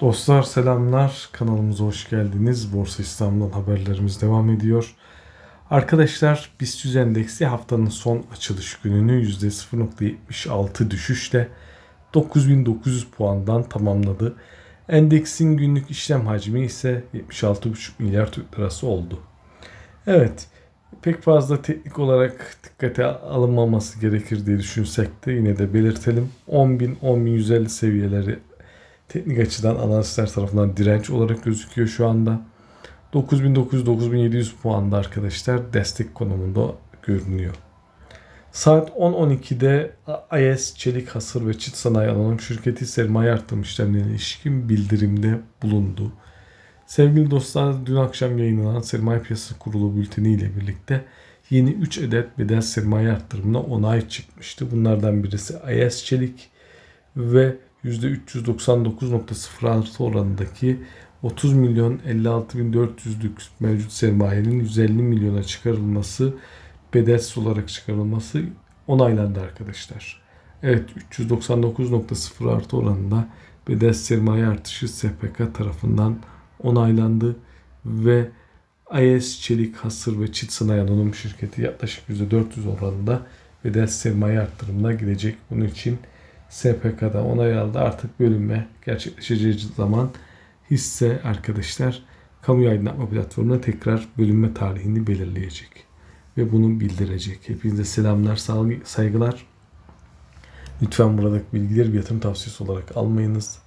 Dostlar selamlar. Kanalımıza hoş geldiniz. Borsa İstanbul'dan haberlerimiz devam ediyor. Arkadaşlar BIST endeksi haftanın son açılış gününü %0.76 düşüşle 9900 puandan tamamladı. Endeksin günlük işlem hacmi ise 76,5 milyar Türk lirası oldu. Evet, pek fazla teknik olarak dikkate alınmaması gerekir diye düşünsek de yine de belirtelim. 10.000 10.150 seviyeleri teknik açıdan analistler tarafından direnç olarak gözüküyor şu anda. 9900-9700 puanda arkadaşlar destek konumunda görünüyor. Saat 10.12'de AES Çelik Hasır ve Çit Sanayi Anonim Şirketi sermaye artırım ilişkin bildirimde bulundu. Sevgili dostlar dün akşam yayınlanan Sermaye Piyasası Kurulu bülteni ile birlikte yeni 3 adet bedel sermaye arttırımına onay çıkmıştı. Bunlardan birisi AES Çelik ve %399.06 oranındaki 30 milyon 56 bin 400'lük mevcut sermayenin 150 milyona çıkarılması bedelsiz olarak çıkarılması onaylandı arkadaşlar. Evet 399.0 artı oranında bedel sermaye artışı SPK tarafından onaylandı ve IS Çelik Hasır ve Çit Sanayi Anonim Şirketi yaklaşık %400 oranında bedel sermaye arttırımına gidecek. Bunun için SPK'da onay aldı. Artık bölünme gerçekleşeceği zaman hisse arkadaşlar kamu aydınlatma platformuna tekrar bölünme tarihini belirleyecek. Ve bunu bildirecek. Hepinize selamlar, saygılar. Lütfen buradaki bilgileri bir yatırım tavsiyesi olarak almayınız.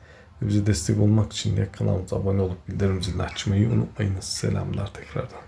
Ve bize destek olmak için de kanalımıza abone olup bildirim zilini açmayı unutmayınız. Selamlar tekrardan.